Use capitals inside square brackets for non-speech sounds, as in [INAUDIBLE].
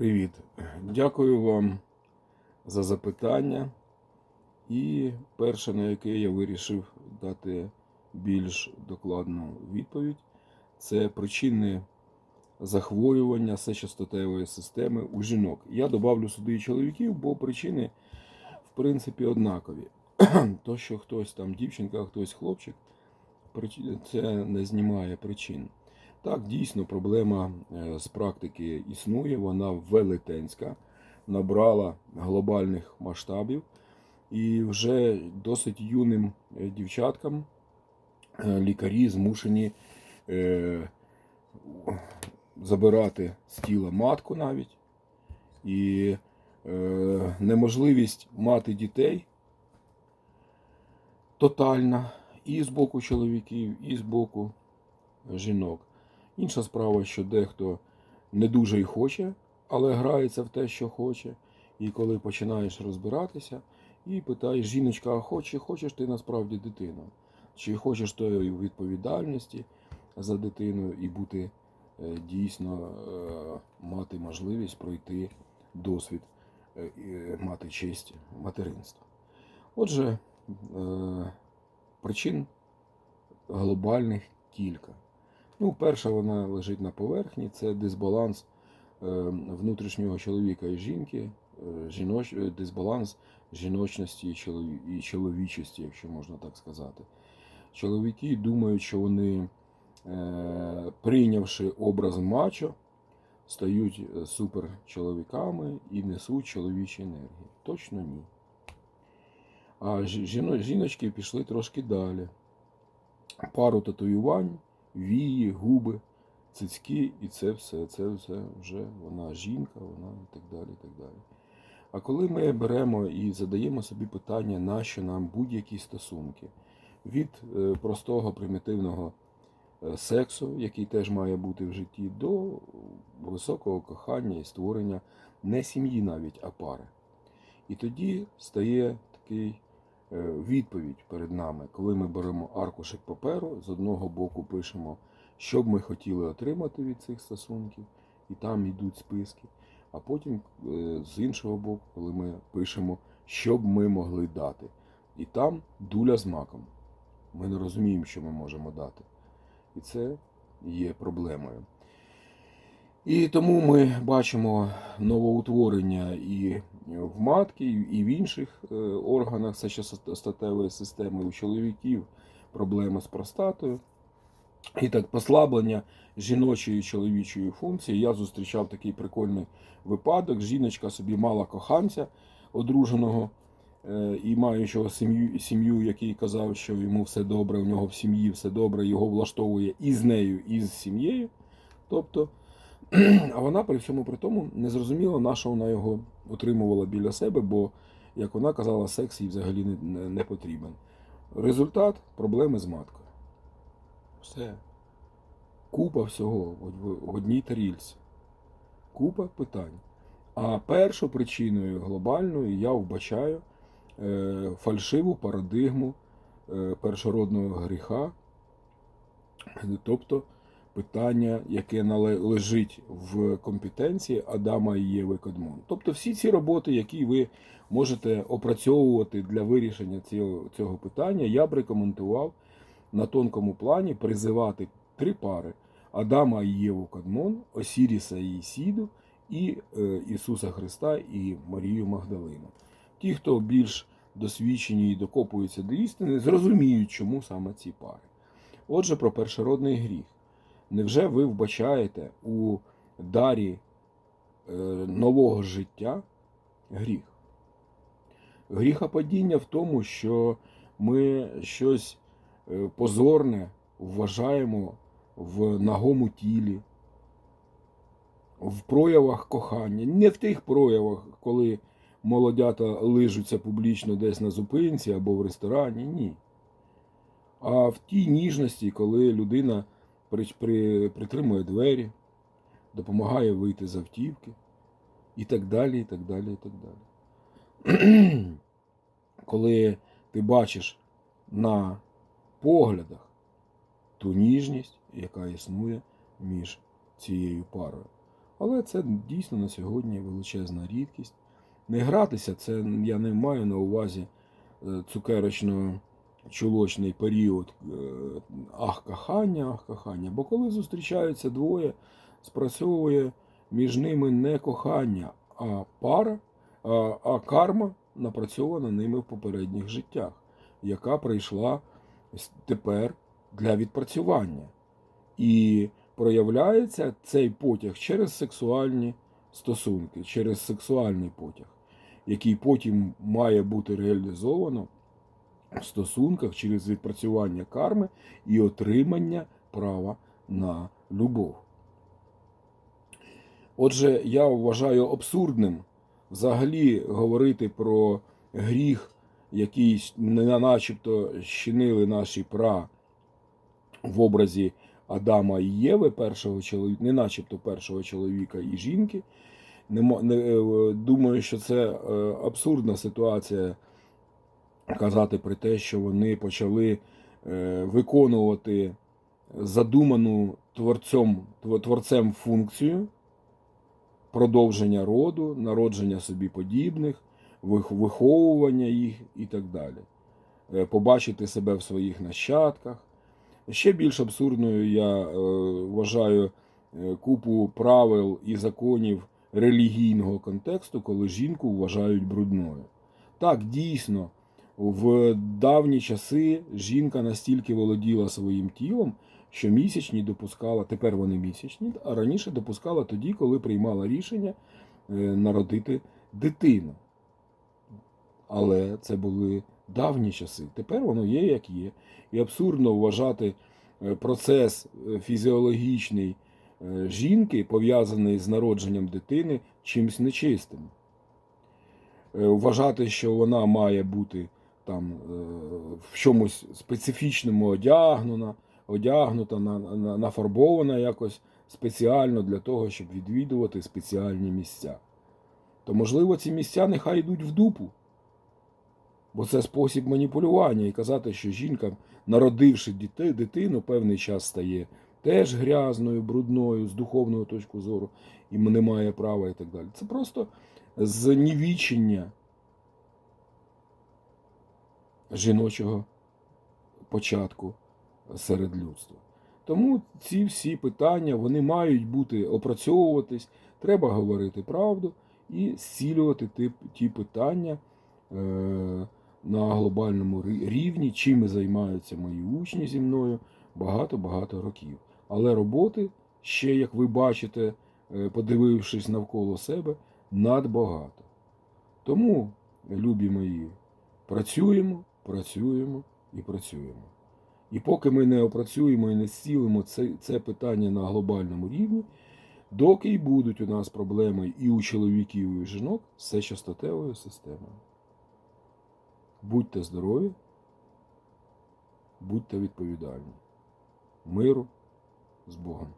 Привіт. Дякую вам за запитання. І перше, на яке я вирішив дати більш докладну відповідь, це причини захворювання сечостатевої системи у жінок. Я добавлю сюди чоловіків, бо причини, в принципі, однакові. [CLEARS THROAT] То, що хтось там дівчинка, хтось хлопчик, це не знімає причин. Так, дійсно, проблема е, з практики існує, вона велетенська, набрала глобальних масштабів. І вже досить юним е, дівчаткам е, лікарі змушені забирати з тіла матку навіть. І неможливість мати дітей тотальна і з боку чоловіків, і з боку жінок. Інша справа, що дехто не дуже й хоче, але грається в те, що хоче. І коли починаєш розбиратися, і питаєш, жіночка, а хоч, хочеш ти насправді дитину? Чи хочеш тої відповідальності за дитину і бути е, дійсно е, мати можливість пройти досвід, е, мати честь материнства? Отже, причин глобальних кілька. Ну, перша вона лежить на поверхні, це дисбаланс е, внутрішнього чоловіка і жінки, е, жіноч, е, дисбаланс жіночності і чолові- і чоловічості, якщо можна так сказати. Чоловіки думають, що вони, прийнявши образ мачо, стають суперчоловіками і несуть чоловічі енергії. Точно ні. А жіночки пішли трошки далі. Пару татуювань, вії, губи, цицьки, і це все, це все вже вона жінка, вона і так далі. і так далі. А коли ми беремо і задаємо собі питання, нащо нам будь-які стосунки, від е, простого примітивного е, сексу, який теж має бути в житті, до високого кохання і створення не сім'ї навіть, а пари. І тоді стає такий відповідь перед нами, коли ми беремо аркушик паперу, з одного боку пишемо, що б ми хотіли отримати від цих стосунків, і там йдуть списки. А потім е, з іншого боку, коли ми пишемо, що б ми могли дати. І там дуля з маком. Ми не розуміємо, що ми можемо дати. І це є проблемою. І тому ми бачимо новоутворення і в матки, і в інших е, органах сечостатевої системи у чоловіків проблеми з простатою. І так, послаблення жіночої чоловічої функції. Я зустрічав такий прикольний випадок. Жіночка собі мала коханця одруженого е, і маючого сім'ю, сім'ю, який казав, що йому все добре, у нього в сім'ї все добре, його влаштовує і з нею, і з сім'єю. Тобто, а вона при всьому при тому не зрозуміла, на що вона його утримувала біля себе, бо, як вона казала, секс їй взагалі не, не, потрібен. Результат проблеми з маткою. Все. Купа всього в- одній тарільці. Купа питань. А першу причиною глобальною я вбачаю е, фальшиву парадигму е, першородного гріха, тобто питання, яке лежить в компетенції Адама і Єви Кадмон. Тобто всі ці роботи, які ви можете опрацьовувати для вирішення цього, цього питання, я б рекомендував на тонкому плані призивати три пари: Адама і Єву Кадмон, Осіріса і Ісіду, і е, Ісуса Христа і Марію Магдалину. Ті, хто більш досвідчені і докопуються до істини, зрозуміють, чому саме ці пари. Отже, про першородний гріх. Невже ви вбачаєте у дарі е, нового життя гріх? Гріхопадіння в тому, що ми щось е, позорне вважаємо в нагому тілі, в проявах кохання, не в тих проявах, коли молодята лижуться публічно десь на зупинці або в ресторані, ні. А в тій ніжності, коли людина при, при, притримує двері, допомагає вийти з автівки і так далі, і так далі, і так далі. [CLEARS THROAT] Коли ти бачиш на поглядах ту ніжність, яка існує між цією парою. Але це дійсно на сьогодні величезна рідкість. Не гратися, це я не маю на увазі е, цукерочно-чулочний період е, ах кохання, ах кохання. Бо коли зустрічаються двоє, спрацьовує між ними не кохання, а пара, а, а карма напрацьована ними в попередніх життях, яка прийшла тепер для відпрацювання. І проявляється цей потяг через сексуальні стосунки, через сексуальний потяг, який потім має бути реалізовано стосунках через відпрацювання карми і отримання права на любов. Отже, я вважаю абсурдним взагалі говорити про гріх, який не начебто щинили наші пра в образі Адама і Єви, першого чоловіка, не начебто першого чоловіка і жінки. Е, думаю, що це е, абсурдна ситуація казати про те, що вони почали е, виконувати задуману творцем, творцем функцію продовження роду, народження собі подібних, виховування їх і так далі. Е, Побачити себе в своїх нащадках. Ще більш абсурдною я е, вважаю купу правил і законів релігійного контексту, коли жінку вважають брудною. Так, дійсно, в давні часи жінка настільки володіла своїм тілом, що місячні допускала, тепер вони місячні, а раніше допускала тоді, коли приймала рішення е, народити дитину. Але це були давні часи. Тепер воно є як є. І абсурдно вважати е, процес е, фізіологічний жінки, пов'язаний з народженням дитини, чимось нечистим. Вважати, що вона має бути там е, в чомусь специфічному одягнена, одягнута, на- на- нафарбована якось спеціально для того, щоб відвідувати спеціальні місця. То, можливо, ці місця нехай йдуть в дупу. Бо це спосіб маніпулювання і казати, що жінка, народивши дітей, дитину, певний час стає теж грязною, брудною з духовного точки зору і не має права і так далі. Це просто знівічення жіночого початку серед людства. Тому ці всі питання вони мають бути опрацьовуватись, треба говорити правду і зцілювати ті, ті питання е, на глобальному рівні, чим займаються мої учні зі мною багато-багато років. Але роботи ще, як ви бачите, е, подивившись навколо себе, надбагато. Тому, любі мої, працюємо, працюємо і працюємо. І поки ми не опрацюємо і не зцілимо це, це питання на глобальному рівні, доки й будуть у нас проблеми і у чоловіків, і у жінок з сечостатевою системою. Будьте здорові, будьте відповідальні. Миру з Богом.